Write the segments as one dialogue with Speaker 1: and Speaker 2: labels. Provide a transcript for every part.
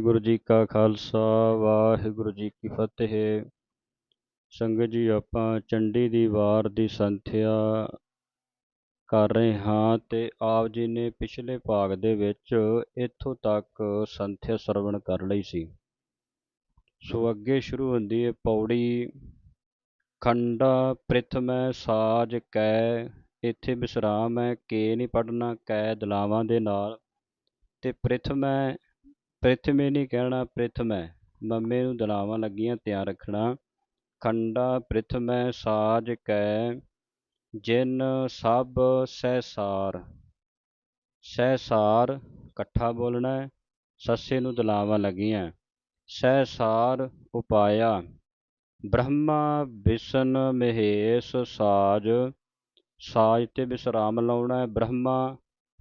Speaker 1: ਵਾਹਿਗੁਰੂ ਜੀ ਕਾ ਖਾਲਸਾ, ਵਾਹਿਗੁਰੂ ਜੀ ਕੀ ਫਤਿਹ। ਸੰਗਤ ਜੀ, ਆਪਾਂ ਚੰਡੀ ਦੀ ਵਾਰ ਦੀ ਸੰਥਿਆ ਕਰ ਰਹੇ ਹਾਂ ਤੇ ਆਪ ਜੀ ਨੇ ਪਿਛਲੇ ਭਾਗ ਦੇ ਵਿੱਚ ਇੱਥੋਂ ਤੱਕ ਸੰਥਿਆ ਸਰਵਣ ਕਰ ਲਈ ਸੀ। ਸੋ ਅੱਗੇ ਸ਼ੁਰੂ ਹੁੰਦੀ ਹੈ ਪੌੜੀ, ਖੰਡਾ, ਪ੍ਰਿਥਮੈ ਸਾਜ, ਕੈ, ਇੱਥੇ ਵਿਸਰਾਮ ਹੈ, ਕੇ ਨਹੀਂ ਪੜਨਾ ਕੈ ਦਲਾਵਾਂ ਦੇ ਨਾਲ। ਤੇ ਪ੍ਰਿਥਮੈ ਪ੍ਰਿਥਮੇ ਨਹੀਂ ਕਹਿਣਾ ਪ੍ਰਿਥਮੈ ਮੰਮੇ ਨੂੰ ਦਲਾਵਾਂ ਲੱਗੀਆਂ, ਧਿਆਨ ਰੱਖਣਾ। ਖੰਡਾ ਪ੍ਰਿਥਮੈ ਸਾਜ ਕੈ, ਜਿਨ ਸਭ ਸਹਿਸਾਰ। ਸਹਿਸਾਰ ਇਕੱਠਾ ਬੋਲਣਾ ਹੈ, ਸੱਸੇ ਨੂੰ ਦਲਾਵਾਂ ਲੱਗੀਆਂ। ਸਹਿਸਾਰ ਉਪਾਇਆ। ਬ੍ਰਹਮਾ ਵਿਸ਼ਨ ਮਹੇਸ਼ ਸਾਜ। ਸਾਜ ਤੇ ਵਿਸਰਾਮ ਲਾਉਣਾ ਹੈ, ਬ੍ਰਹਮਾ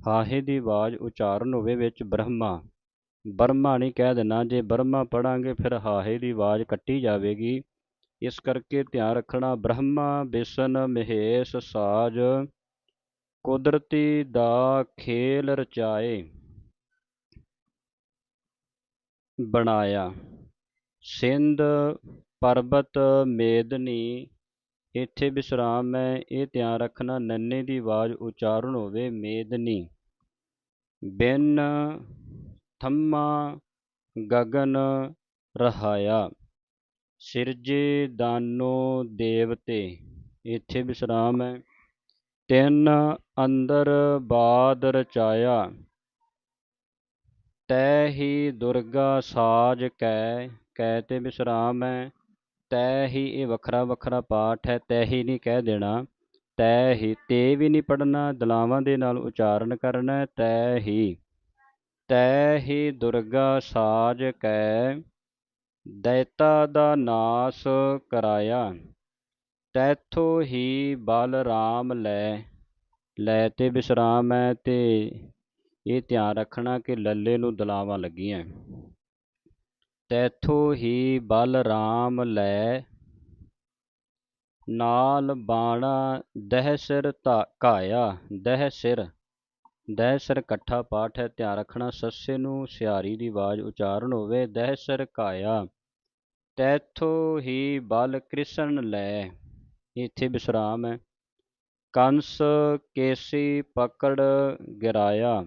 Speaker 1: ਹਾਹੇ ਦੀ ਆਵਾਜ਼ ਉਚਾਰਨ ਹੋਵੇ ਵਿੱਚ ਬ੍ਰਹਮਾ। ਬਰਮਾ ਨਹੀਂ ਕਹਿ ਦੇਣਾ ਜੇ ਬਰਮਾ ਪੜਾਂਗੇ ਫਿਰ ਹਾਹੇ ਦੀ ਆਵਾਜ਼ ਕੱਟੀ ਜਾਵੇਗੀ। ਇਸ ਕਰਕੇ ਧਿਆਨ ਰੱਖਣਾ, ਬ੍ਰਹਮਾ ਬਿਸਨ ਮਹੇਸ਼ ਸਾਜ, ਕੁਦਰਤੀ ਦਾ ਖੇਲ ਰਚਾਏ ਬਣਾਇਆ। ਸਿੰਧ ਪਰਬਤ ਮੇਦਨੀ, ਇੱਥੇ ਵਿਸਰਾਮ ਹੈ, ਇਹ ਧਿਆਨ ਰੱਖਣਾ, ਨੰਨੇ ਦੀ ਆਵਾਜ਼ ਉਚਾਰਨ ਹੋਵੇ ਮੇਦਨੀ। ਬਿਨ ਥੰਮਾ ਗਗਨ ਰਹਾਇਆ। ਸਿਰਜੇ ਦਾਨੋ ਦੇਵਤੇ, ਇੱਥੇ ਵਿਸਰਾਮ ਹੈ। ਤਿੰਨ ਅੰਦਰ ਬਾਦ ਰਚਾਇਆ। ਤੈ ਹੀ ਦੁਰਗਾ ਸਾਜ ਕੈ ਕੈ ਤੇ ਵਿਸਰਾਮ ਹੈ। ਤੈ ਹੀ ਇਹ ਵੱਖਰਾ ਵੱਖਰਾ ਪਾਠ ਹੈ, ਤੈ ਹੀ ਨਹੀਂ ਕਹਿ ਦੇਣਾ। ਤੈ ਹੀ, ਤੇ ਵੀ ਨਹੀਂ ਪੜਨਾ ਦਲਾਵਾਂ ਦੇ ਨਾਲ ਉਚਾਰਨ ਕਰਨਾ, ਤੈ ਹੀ। ਤੈ ਹੀ ਦੁਰਗਾ ਸਾਜ ਕੈ ਦੈਤਾ ਦਾ ਨਾਸ ਕਰਾਇਆ। ਤੈਥੋ ਹੀ ਬਲ ਰਾਮ ਲੈ ਲੈ ਤੇ ਵਿਸਰਾਮ ਹੈ ਤੇ ਇਹ ਧਿਆਨ ਰੱਖਣਾ ਕਿ ਲੱਲੇ ਨੂੰ ਦਲਾਵਾਂ ਲੱਗੀਆਂ। ਤੈਥੋਂ ਹੀ ਬਲ ਰਾਮ ਲੈ, ਨਾਲ ਬਾਣਾ ਦਹਿ ਸਿਰ ਘਾਇਆ, ਦਹਿ ਸਿਰ ਦਹ ਸਿਰ ਇਕੱਠਾ ਪਾਠ ਹੈ, ਧਿਆਨ ਰੱਖਣਾ ਸੱਸੇ ਨੂੰ ਸਿਆਰੀ ਦੀ ਆਵਾਜ਼ ਉਚਾਰਨ ਹੋਵੇ, ਦਹ ਸਿਰ ਘਾਇਆ, ਤੈਥੋ ਹੀ ਬਲ ਕ੍ਰਿਸ਼ਨ ਲੈ। ਇੱਥੇ ਵਿਸਰਾਮ ਹੈ। ਕੰਸ ਕੇਸੀ ਪਕੜ ਗਿਰਾਇਆ,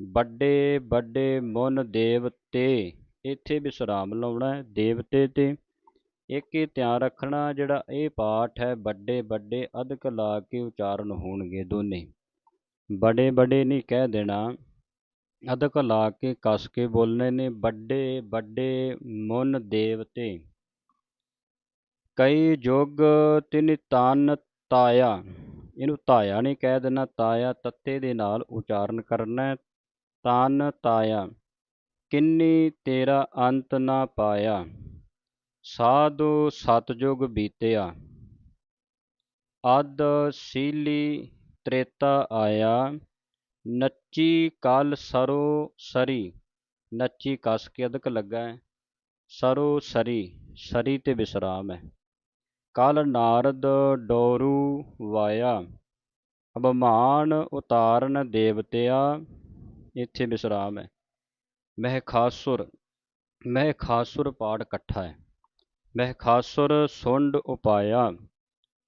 Speaker 1: ਵੱਡੇ ਵੱਡੇ ਮਨ ਦੇਵਤੇ। ਇੱਥੇ ਵਿਸਰਾਮ ਲਾਉਣਾ ਹੈ, ਦੇਵਤੇ ਤੇ। ਇੱਕ ਇਹ ਧਿਆਨ ਰੱਖਣਾ ਜਿਹੜਾ ਇਹ ਪਾਠ ਹੈ, ਵੱਡੇ ਵੱਡੇ ਅਧਿਕ ਲਾ ਕੇ ਉਚਾਰਨ ਹੋਣਗੇ ਦੋਨੇ। ਬੜੇ ਬੜੇ ਨਹੀਂ ਕਹਿ ਦੇਣਾ। ਅਧਿਕ ਲਾ ਕੇ ਕਸ ਕੇ ਬੋਲਣੇ ਨੇ ਵੱਡੇ ਵੱਡੇ ਮਨ ਦੇਵਤੇ। ਕਈ ਜੁਗ ਤਿਨ ਤਨ ਤਾਇਆ। ਇਹਨੂੰ ਤਾਇਆ ਨਹੀਂ ਕਹਿ ਦੇਣਾ, ਤਾਇਆ ਤੱਤੇ ਦੇ ਨਾਲ ਉਚਾਰਨ ਕਰਨਾ ਤਨ ਤਾਇਆ, ਕਿੰਨੀ ਤੇਰਾ ਅੰਤ ਨਾ ਪਾਇਆ। ਸਾਧੂ ਸਤਜੁਗ ਬੀਤਿਆ। ਅਦ ਸੀਲੀ ਤ੍ਰੇਤਾ ਆਇਆ, ਨੱਚੀ ਕਲ ਸਰੋ ਸਰੀ। ਨੱਚੀ ਕਸ ਕੇ ਅਦਕ ਲੱਗਾ ਹੈ ਸਰੋ ਸਰੀ ਸਰੀ ਤੇ ਵਿਸਰਾਮ ਹੈ। ਕਲ ਨਾਰਦ ਡੋਰੂ ਵਾਇਆ, ਅਭਮਾਨ ਉਤਾਰਨ ਦੇਵਤਿਆ, ਇੱਥੇ ਵਿਸਰਾਮ ਹੈ। ਮਹਿ ਖਾਸੁਰ ਮਹਿ ਖਾਸੁਰ ਪਾੜ ਇਕੱਠਾ ਹੈ। ਮਹਿ ਖਾਸੁਰ ਸੁੰਡ ਉਪਾਇਆ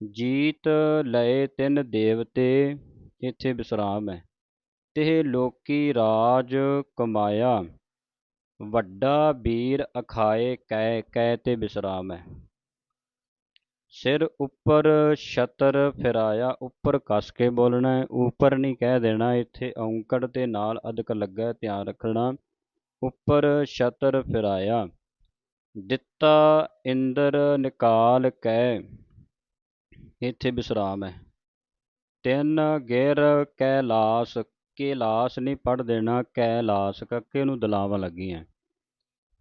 Speaker 1: ਜੀਤ ਲਏ ਤਿੰਨ ਦੇਵਤੇ, ਇੱਥੇ ਵਿਸਰਾਮ ਹੈ। ਤੇ ਲੋਕੀ ਰਾਜ ਕਮਾਇਆ, ਵੱਡਾ ਵੀਰ ਅਖਾਏ ਕੈ ਕੈ ਤੇ ਵਿਸਰਾਮ ਹੈ। ਸਿਰ ਉੱਪਰ ਛਤਰ ਫਿਰਾਇਆ, ਉੱਪਰ ਕੱਸ ਕੇ ਬੋਲਣਾ ਹੈ। ਉੱਪਰ ਨਹੀਂ ਕਹਿ ਦੇਣਾ, ਇੱਥੇ ਔਂਕੜ ਦੇ ਨਾਲ ਅਦਕ ਲੱਗਾ ਧਿਆਨ ਰੱਖਣਾ। ਉੱਪਰ ਛਤਰ ਫਿਰਾਇਆ, ਦਿੱਤਾ ਇੰਦਰ ਨਿਕਾਲ ਕੈ ਇੱਥੇ ਵਿਸਰਾਮ ਹੈ। ਤਿੰਨ ਗਿਰ ਕੈਲਾਸ ਕੈਲਾਸ ਨਹੀਂ ਪੜ ਦੇਣਾ ਕੈਲਾਸ ਕੱਕੇ ਨੂੰ ਦਲਾਵਾਂ ਲੱਗੀਆਂ।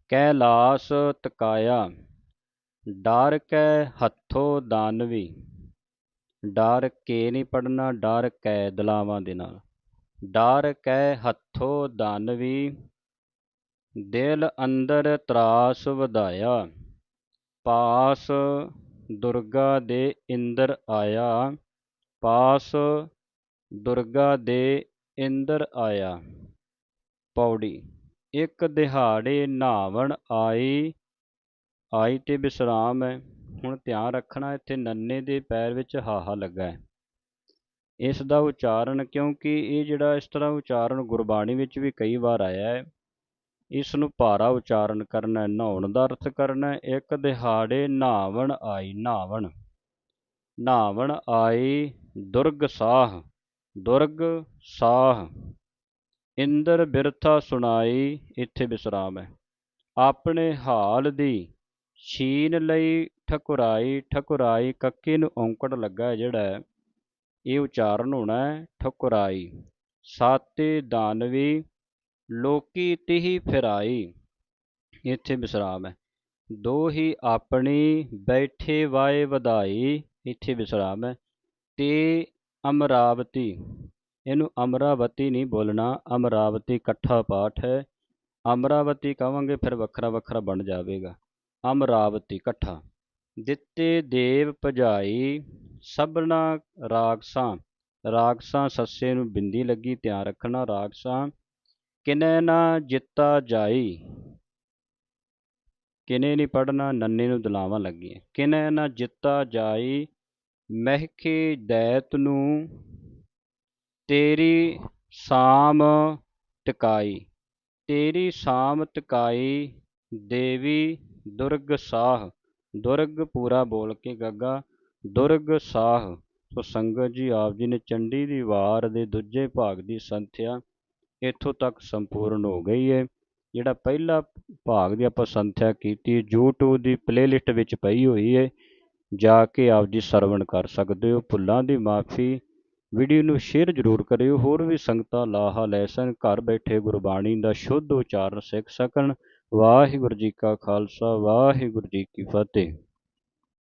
Speaker 1: ਕੈਲਾਸ ਤਕਾਇਆ, ਡਰ ਕੈ ਹੱਥੋਂ ਦਾਨਵੀ ਡਰ ਕੇ ਨਹੀਂ ਪੜਨਾ ਡਰ ਕੈ ਦਲਾਵਾਂ ਦੇ ਨਾਲ। ਡਰ ਕੈ ਹੱਥੋਂ ਦਾਨਵੀ ਦਿਲ ਅੰਦਰ ਤਰਾਸ ਵਧਾਇਆ। ਪਾਸ ਦੁਰਗਾ ਦੇ ਇੰਦਰ ਆਇਆ, ਪਾਸ ਦੁਰਗਾ ਦੇ ਇੰਦਰ ਆਇਆ। ਪੌੜੀ, ਇੱਕ ਦਿਹਾੜੇ ਨਾਵਣ ਆਈ ਆਈ ਤੇ ਵਿਸਰਾਮ ਹੈ। ਹੁਣ ਧਿਆਨ ਰੱਖਣਾ, ਇੱਥੇ ਨੰਨੇ ਦੇ ਪੈਰ ਵਿੱਚ ਹਾਹਾ ਲੱਗਾ ਹੈ। ਇਸ ਦਾ ਉਚਾਰਨ ਕਿਉਂਕਿ ਇਹ ਜਿਹੜਾ ਇਸ ਤਰ੍ਹਾਂ ਉਚਾਰਨ ਗੁਰਬਾਣੀ ਵਿੱਚ ਵੀ ਕਈ ਵਾਰ ਆਇਆ ਹੈ ਇਸ ਨੂੰ ਭਾਰਾ ਉਚਾਰਨ ਕਰਨਾ, ਨਹਾਉਣ ਦਾ ਅਰਥ ਕਰਨਾ ਇੱਕ ਦਿਹਾੜੇ ਨਾਵਣ ਆਈ ਨਾਵਣ ਨਾਵਣ ਆਈ ਦੁਰਗ ਸਾਹ ਦੁਰਗ ਸਾਹ। ਇੰਦਰ ਬਿਰਥਾ ਸੁਣਾਈ, ਇੱਥੇ ਵਿਸਰਾਮ ਹੈ। ਆਪਣੇ ਹਾਲ ਦੀ ਛੀਨ ਲਈ ਠਕੁਰਾਈ ਠਕੁਰਾਈ ਕੱਕੇ ਨੂੰ ਔਂਕੜ ਲੱਗਾ ਜਿਹੜਾ ਇਹ ਉਚਾਰਨ ਹੋਣਾ ਹੈ ਠਕੁਰਾਈ। ਸਾਤੇ ਦਾਨਵੀ ਲੋਕੀ ਤਿਹੀ ਫਿਰਾਈ। ਇੱਥੇ ਵਿਸਰਾਮ ਹੈ। ਦੋ ਹੀ ਆਪਣੀ ਬੈਠੇ ਵਾਏ ਵਧਾਈ, ਇੱਥੇ ਵਿਸਰਾਮ ਹੈ। ਤੇ ਅਮਰਾਵਤੀ, ਇਹਨੂੰ ਅਮਰਾਵਤੀ ਨਹੀਂ ਬੋਲਣਾ, ਅਮਰਾਵਤੀ ਇਕੱਠਾ ਪਾਠ ਹੈ। ਅਮਰਾਵਤੀ ਕਹਾਂਗੇ, ਫਿਰ ਵੱਖਰਾ ਵੱਖਰਾ ਬਣ ਜਾਵੇਗਾ। ਅਮਰਾਵਤੀ ਇਕੱਠਾ। ਦਿੱਤੇ ਦੇਵ ਭਜਾਈ, ਸਭਨਾ ਰਾਗਸਾਂ। ਰਾਗਸਾਂ ਸੱਸੇ ਨੂੰ ਬਿੰਦੀ ਲੱਗੀ, ਧਿਆਨ ਰੱਖਣਾ ਰਾਗਸਾਂ। ਕਿਨੈ ਨਾ ਜਿੱਤਾ ਜਾਈ, ਕਿਨੇ ਨਹੀਂ ਪੜਨਾ ਨੰਨੇ ਨੂੰ ਦਲਾਵਾਂ ਲੱਗੀਆਂ। ਕਿਨੈ ਨਾ ਜਿੱਤਾ ਜਾਈ, ਮਹਿਕੇ ਦੈਤ ਨੂੰ ਤੇਰੀ ਸਾਮ ਟਿਕਾਈ। ਤੇਰੀ ਸਾਮ ਟਿਕਾਈ ਦੇਵੀ ਦੁਰਗ ਸਾਹ। ਦੁਰਗ ਪੂਰਾ ਬੋਲ ਕੇ ਗੱਗਾ, ਦੁਰਗ ਸਾਹ। ਸੋ ਸੰਗਤ ਜੀ, ਆਪ ਜੀ ਨੇ ਚੰਡੀ ਦੀ ਵਾਰ ਦੇ ਦੂਜੇ ਭਾਗ ਦੀ ਸੰਥਿਆ ਇੱਥੋਂ ਤੱਕ ਸੰਪੂਰਨ ਹੋ ਗਈ ਹੈ। ਜਿਹੜਾ ਪਹਿਲਾ ਭਾਗ ਦੀ ਆਪਾਂ ਸੰਥਿਆ ਕੀਤੀ YouTube ਦੀ ਪਲੇਲਿਸਟ ਵਿੱਚ ਪਈ ਹੋਈ ਹੈ। ਜਾ ਕੇ ਆਪ ਜੀ ਸਰਵਣ ਕਰ ਸਕਦੇ ਹੋ। ਭੁੱਲਾਂ ਦੀ ਮਾਫੀ ਵੀਡੀਓ ਨੂੰ ਸ਼ੇਅਰ ਜ਼ਰੂਰ ਕਰਿਓ। ਹੋਰ ਵੀ ਸੰਗਤਾਂ ਲਾਹਾ ਲੈ ਸਕਣ ਘਰ ਬੈਠੇ ਗੁਰਬਾਣੀ ਦਾ ਸ਼ੁੱਧ ਉਚਾਰਨ ਸਿੱਖ ਸਕਣ। ਵਾਹਿਗੁਰੂ ਜੀ ਕਾ ਖਾਲਸਾ, ਵਾਹਿਗੁਰੂ ਜੀ ਕੀ ਫਤਿਹ।